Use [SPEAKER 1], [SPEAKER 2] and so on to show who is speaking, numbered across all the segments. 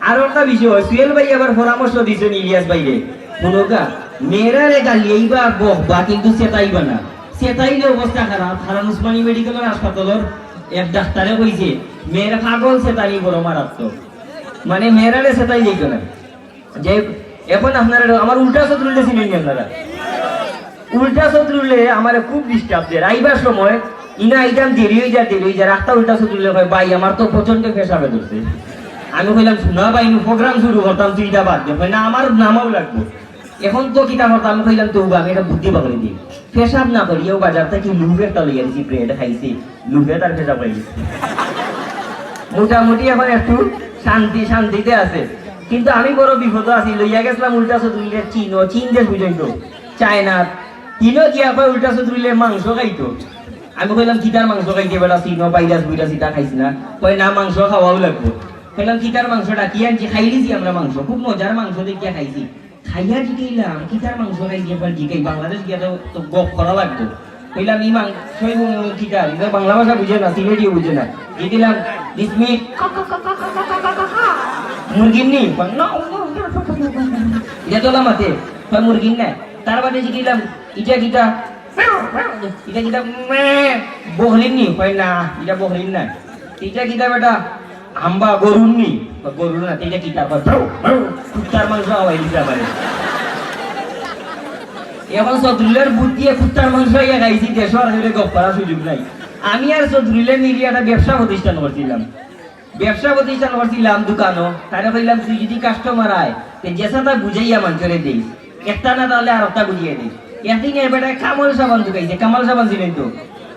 [SPEAKER 1] আরও একটা বিষয় সুয়েল ভাই আবার পরামর্শ দিছেন ইলিয়াস ভাইরে শুনোকা মেয়েরা রে গালি এইবা বহবা কিন্তু চেতাইবা না। চেতাইলে অবস্থা খারাপ। হারান উসমানী মেডিকেলের হাসপাতালের এক ডাক্তারে কইছে, মেয়েরা পাগল চেতানি বড় মারাত্মক। মানে মেয়েরা রে চেতাই যাইতো না। যে, এখন আপনারা আমার উল্টা শত্রুলে চিনেন আপনারা। উল্টা শত্রুলে আমার খুব ডিস্টার্ব দেয়। আইবার সময় ইনা আইতাম দেরি হয়ে যায় দেরি হয়ে যায় রাস্তা উল্টা শত্রুলে কয়, ভাই, আমার তো প্রচণ্ড পেশাবে ধরছে। আমি কইলাম শোনা ভাই প্রোগ্রাম শুরু করতাম তুই এটা বাদ দে কয়, না আমার নামাও লাগবো। এখন তো কিতা করতাম? আমি কইলাম তো আমি এটা বুদ্ধি পাকড়ে দিই। পেশাব না করিও বাজার থেকে লুভে একটা লইয়া দিছি ব্রেড খাইছি লুভে তার পেশাব গেছে। মোটামুটি এখন একটু শান্তি শান্তিতে আছে। কিন্তু আমি বড় বিপদ আছি লইয়া গেছিলাম উল্টা চতুরিলে চীন ও চীন দেশ বুঝাইতো। চায়না চীনও গিয়া কয় উল্টা চতুরিলে মাংস খাইতো। আমি কইলাম কিতার মাংস খাইতে বেলা চীন পাইরাস বুইরা সিটা খাইছি না। কয় না মাংস খাওয়াও লাগবো। কইলাম কিতার মাংসটা কি আনছি খাইলিছি আমরা মাংস খুব মজার মাংস দেখিয়া খাইছি খাইয়া জিগাইলাম কিতার মাংস খাইছি এবার জিগাই বাংলাদেশ গিয়া তো গপ করা লাগতো কইলাম ই মাংস কিতার বাংলা ভাষা বুঝে না সিলেটিও বুঝে না দিলাম ডিসমিট মুরগির নি এটা তোলা মাতে হয় মুরগির নাই তার বাদে জিগিলাম ইটা কিটা ইটা কিটা বহলিন নি হয় না এটা বহলিন না ইটা কিটা বেটা আম্বা গরুর নি। গরুর না এটা কিটা কয় কুত্তার মাংস হওয়াই দিতে পারে এখন চৌধুরীর বুদ্ধি দিয়ে কুত্তার মাংস ইয়া খাইছি দেশর আসলে গপ করার সুযোগ নাই। আমি আর চৌধুরীলে মিলিয়ে একটা ব্যবসা প্রতিষ্ঠান করছিলাম ব্যবসা প্রতিষ্ঠান করছিলাম দোকানও তারা কইলাম, তুই যদি কাস্টমার আয়, তে যেসাটা বুঝাইয়া মানুষরে দিস। একটা না তাহলে আর একটা বুঝিয়ে দিস। একদিন এর বেটায় কামাল সাবান ঢুকাইছে, কামাল সাবান ছিলেন তো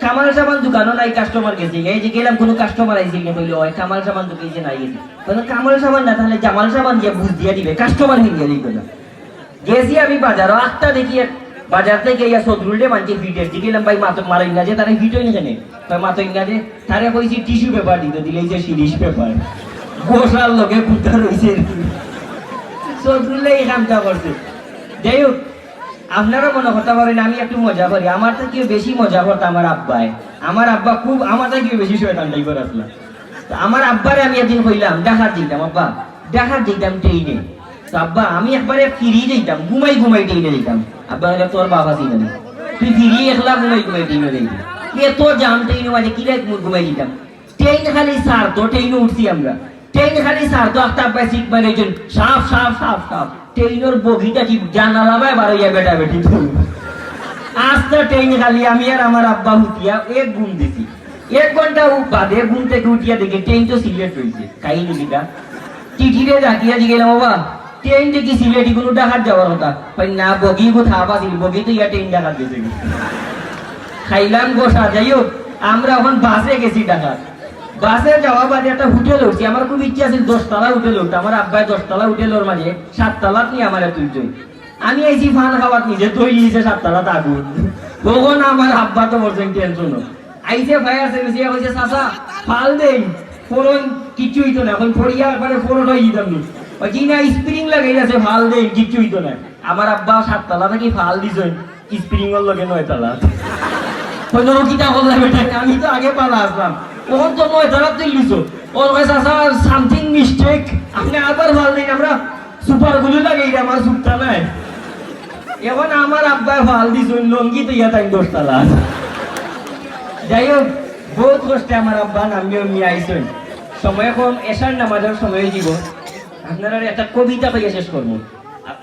[SPEAKER 1] কামাল সাবান দোকানও নাই কাস্টমার গেছে এই যে গেলাম, কোনো কাস্টমার আইছিল না কইলো, ওই কামাল সাবান ঢুকাইছে নাই গেছে বলে কামাল সাবান না, তাহলে জামাল সাবান দিয়ে বুঝ দিয়া দিবে কাস্টমার হিঙ্গে দিবে না। গেছি আমি বাজারও, আটটা দেখি বাজার থেকে ইয়া সদরুলটে মানছে ফিটে গেলাম, ভাই, মাতো, মারা ইংরাজে তারা ফিট হয়নি জানে তাই মাতো ইংরাজে তারা কইছি, টিস্যু পেপার দিতে। দিলে যে সিরিজ পেপার। গোসার লগে কুত্তা রইছে। সদরুলে এই কামটা করছে। যাই হোক আপনারা মনে করতে পারেন আমি একটু মজা করি। আমার থেকেও বেশি মজা করতো আমার আব্বাই। আমার আব্বা খুব, আমার থেকেও বেশি শয়তান টাইপের আসলাম তো আমার আব্বারে আমি একদিন কইলাম, দেখার দিতাম আব্বা, দেখার দিতাম ট্রেনে। তো আব্বা, আমি একবারে ফিরিয়ে যেতাম ঘুমাই ঘুমাই ট্রেনে যেতাম আব্বা হলে তোর বাবা ছিল না তুই ফিরিয়ে একলা ঘুমাই ঘুমাই ট্রেনে যেতাম এত জাম ট্রেনে মাঝে কিরে ঘুমাই যেতাম ট্রেন খালি সার তো ট্রেনে উঠছি আমরা। ট্রেন খালি সার একটা আব্বাই সিট মারে একজন সাফ সাফ সাফ সাফ। ট্রেনের বগিটা কি জানালা বাই বারো ইয়া বেটা বেটি আস্তে ট্রেন খালি আমি আর আমার আব্বা উঠিয়া এক ঘুম দিছি। এক ঘণ্টা বাদে ঘুম থেকে উঠিয়া দেখি ট্রেন তো সিলেট হয়েছে কাহিনী লিখা চিঠিরে ডাকিয়া দি গেলাম, বাবা। ট্রেন দেখি সিলেটি, কোনো ডাকাত যাওয়ার কথা। না, বগি কোথা পাছিল বগি তো ইয়া ট্রেন ডাকাত গেছে। খাইলাম গোসা যাই হোক আমরা এখন বাসে গেছি ডাকাত। বাসে যাওয়া বাদে একটা হোটেল উঠছি, আমার খুব ইচ্ছা আছে দশতলা হোটেল উঠতে, আমার আব্বাই দশতলা হোটেলের মাঝে, সাততলাত নিয়ে আমার তুলছই আমি আইছি ফান খাওয়াত নিজে তৈরি হয়েছে সাততলাত আগুন তখন আমার আব্বা তো বলছেন, টেনশন আইসে ফায়ার সার্ভিস হয়েছে চাচা, ফাল দেই, ফোরন কিচ্ছু হইতো না, এখন ফড়িয়া একবারে ফোরন হয়ে যেতাম নি ওই না, স্প্রিং লাগাই আছে, ফাল দেই, কিচ্ছু হইতো না। আমার আব্বা সাততলা থেকে ফাল দিছেন স্প্রিং এর লগে নয় তলা কিটা বললাম আমি তো আগে পালা আসলাম। ওর তো নয় তারা তুই ওর কাছে সামথিং মিস্টেক আপনি আবার ভালো দিন আমরা সুপারগুলো লাগাই আমার সুপটা নাই। এখন আমার ভালো দিছুন লঙ্গি তো আমি দোষতালা যাই হোক, বহুত কষ্টে আমার আব্বা নামি আমি আইসুন সময় কম এসার নামাজের সময় দিব আপনারা একটা কবিতা পাইয়া শেষ করব।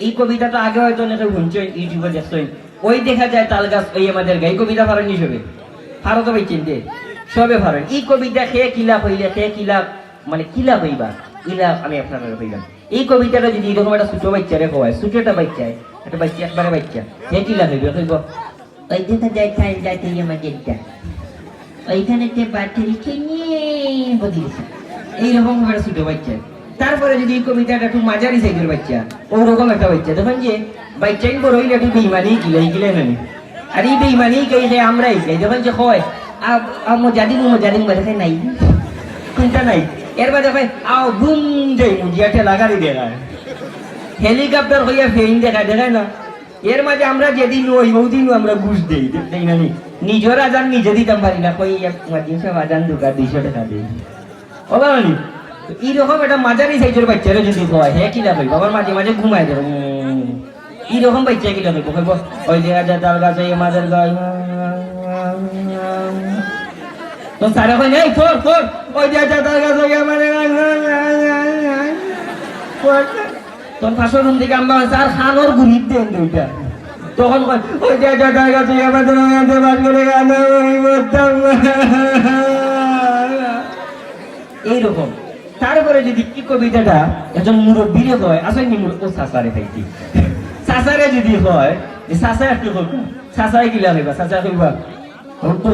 [SPEAKER 1] এই কবিতাটা আগে হয়তো অনেকে শুনছেন, ইউটিউবে দেখছেন। ওই দেখা যায় তাল গাছ, ওই আমাদের গাই কবিতা পারেন হিসেবে। ভারত ভাই, চিনতে? সবে পারেন এই কবিতা খেয়ে কিলা হইলে খেয়ে কিলা মানে কিলা হইবা? ইলা আমি আপনার হইলাম। এই কবিতাটা যদি এরকম একটা ছোট বাচ্চারে হয় ছোট একটা বাচ্চায় একটা বাচ্চা একবারে বাচ্চা হে কিলা হইবে? হইব ওই খাই আমাদেরটা ওইখানে তে বদিয়েছে এইরকম একটা বাচ্চা। তারপরে যদি এই কবিতাটা একটু মাঝারি সাইজের বাচ্চা, ওরকম একটা বাচ্চা, তখন যে বাচ্চাই বড় হইলে একটু বেইমানি, গিলাই গিলে আর এই বেইমানি গাই আমরাই যখন যে হয় মজাদিন মজাদিন বাজে নাই। কোনটা নাই? এর বাদে ভাই আও বুম দেই মুজিয়াতে লাগারি দেখায়। হেলিকপ্টার হইয়া ফেইন দেখায় দেখায় না। এর মাঝে আমরা যেদিন ওই ওদিন আমরা ঘুষ দেই দেই না নি নিজের আজান নিজে দিতাম পারি না। কই মাদিন সব আজান দুকা দুইশো টাকা দিই। বাঙালি তো এইরকম একটা মাঝারি সাইজের বাচ্চারা যদি হয় হ্যাঁ কিনা কইব আবার মাঝে মাঝে ঘুমাই দেব এইরকম বাচ্চা কইব কইব ওই যে আজ তার গাছে আমাদের গাছ তো সারা কই নাই ফোর ফোর ওই যে আজ তার গাছে আমাদের তখন পাশের রুম থেকে আমরা স্যার খানোর গুড়ির দেন দুইটা তখন কয় ওই যে তার গাছে আমাদের আমাদের বাস করে গান এইরকম তারপরে যদি কি কবিতাটা একজন মুরব্বীরে হয় আসেনি মুরব্ব সাসারে খাইছি সাসারে যদি হয় যে সাসা একটু হোক সাসাই কিলা হইবা সাসা কইবা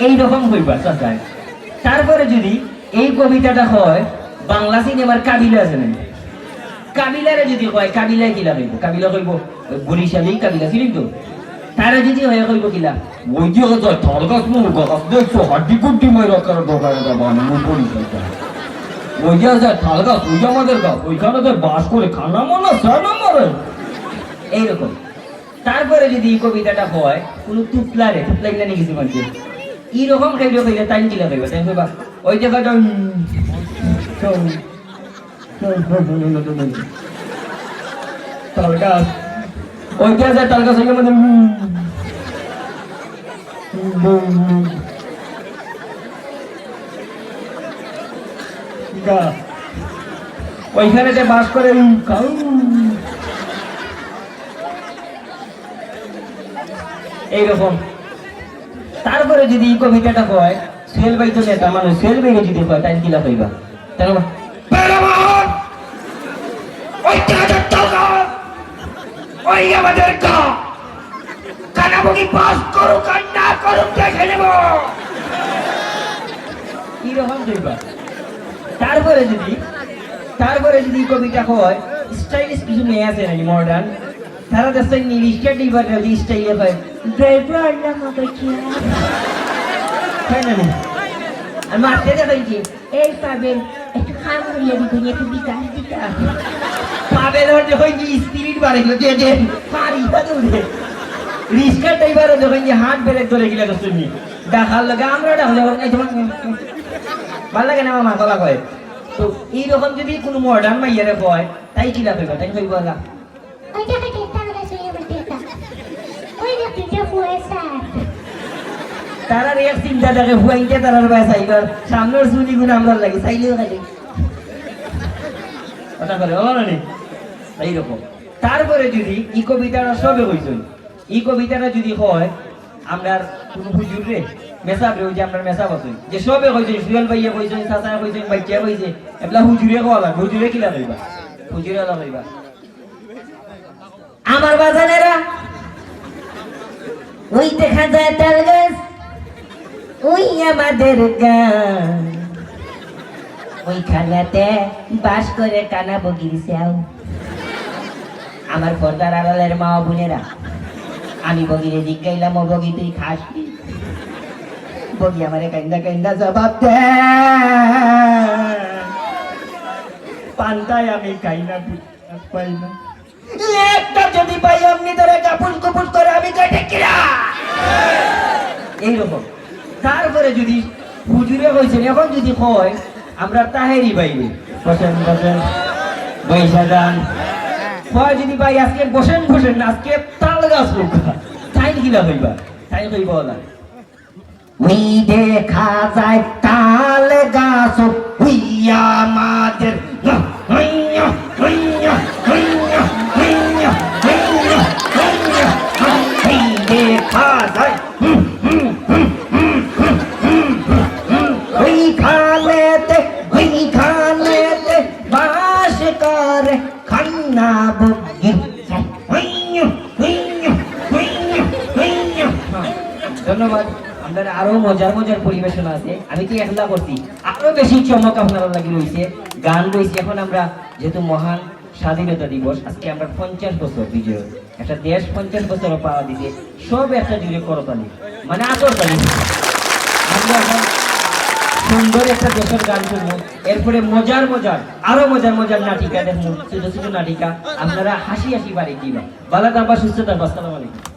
[SPEAKER 1] এইরকম হইবা সাসায় তারপরে যদি এই কবিতাটা হয়, বাংলা সিনেমার কাবিলা আছে না কাবিলারে যদি কয় কাবিলায় কিলা কইব কাবিলা কইব বরিশালেই কাবিলা চিনি তো। তারা যদি হয়ে কইব কিলা
[SPEAKER 2] কথা তাল গাছ মো গাছ দেখছ হাড্ডি কুড্ডি মাইরা কার দোকানে যাব আমি পড়ি ওই যে আছে তাল গাছ ওই যে আমাদের গাছ ওইখানে তো বাস করে খানা মনে সানা মারে
[SPEAKER 1] এইরকম তারপরে যদি এই কবিতাটা হয় কোনো তুতলারে তুতলাই না কিছু মানুষ এইরকম খাইলে কইলে টাইম কিলা কইবা তাই কইবা ওই জায়গাটা তাল গাছ ওই গাছ ওই আমাদের গা। ওইখানে যে বাস করে এইরকম। তারপরে যদি এই কবিতাটা হয় সেল বাই তো নেতা মানুষ, সেল বাইরে যদি হয় তাই কিলা কইবা তাই না
[SPEAKER 3] ওই আমাদের গা কানাবগি পাস করুক আর না করুক দেখে নেব।
[SPEAKER 1] কীরকম কইবা তারপরে যদি তারপরে যদি কবিতা হয় স্টাইলিশ কিছু মেয়ে আছে নাকি মডার্ন তারা দেশে নিরিশটা ডিবার যদি স্টাইলে হয় ড্রাইভার কইছিয়া তাই না আর মারতে দেখাইছি এই পাবেন একটু খাম হইয়া দিবেন একটু বিকাশ দিতা পাবেন ওর যখন যে স্পিরিট বাড়ে যে যে পারি বাদে উঠে যখন যে হাত বেড়ে ধরে গেলে তো শুনি দেখার লাগে আমরা ডাকলে এই লাগে না আমার গলা কয়। তো এইরকম যদি কোনো মডার্ন মাইয়ারে কয় তাই কি লাগবে তাই না. তারা এক চিন্তা থাকে হুয়াইতে তারার বাই সাইবার সামনের চুলি গুণ আমরা লাগে চাইলেও খালি করে এইরকম। তারপরে যদি ই কবিতাটা সবে হইছিল ই কবিতাটা যদি হয়, আমরার কোনো হুজুর রে, মেসাব রে যে আমরা মেসাব আছে, যে সবে হইছে সুয়েল ভাইয়া কইছে চাচা কইছে বাচ্চা কইছে এবলা হুজুরে কোয়া লাগে হুজুরে কিলা কইবা হুজুরে আলা কইবা আমার বাজানেরা, ওই দেখা যায় তাল গাছ, ওই আমাদের গান ওই খানাতে বাস করে কানা বগির শ্যাও। আমার পর্দার আড়ালের মা বোনেরা। আমি বগিরে জিজ্ঞাইলাম, ও বগি, তুই খাস? বগি আমারে কাইন্দা কাইন্দা জবাব দে। পান্তায় আমি খাই না পাই না। একটা যদি পাই আপনি ধরে কাপুল কুপুল করে আমি কেটে কিরা এইরকম। তারপরে যদি হুজুরে কইছেন এখন যদি কয়, আমরা তাহেরি বাইরে। বসেন বসেন। বৈশা যান। হয় যদি ভাই আজকে বসেন বসেন আজকে তাল গাছ তাই কিলা হইবা? তাই হইব না উই দেখা যায় তাল গাছ হইয়া আমাদের আপনার আরও মজার মজার পরিবেশন আছে। আমি তো একলা করছি? আরও বেশি চমক আপনারা লাগি রয়েছে গান রয়েছে এখন আমরা যেহেতু মহান স্বাধীনতা দিবস, আজকে আমরা পঞ্চাশ বছর বিজয়। একটা দেশ পঞ্চাশ বছর পাওয়া দিছে। সব একটা জুড়ে করতালি। মানে আতর তালি আমরা সুন্দর একটা দেশের গান শুনব। এরপরে মজার মজার, আরও মজার মজার নাটিকা দেখব। ছোট ছোট নাটিকা। আপনারা হাসি হাসি বাড়ি দিবা ভালো থাকবা সুস্থ থাকবা আসসালামু আলাইকুম।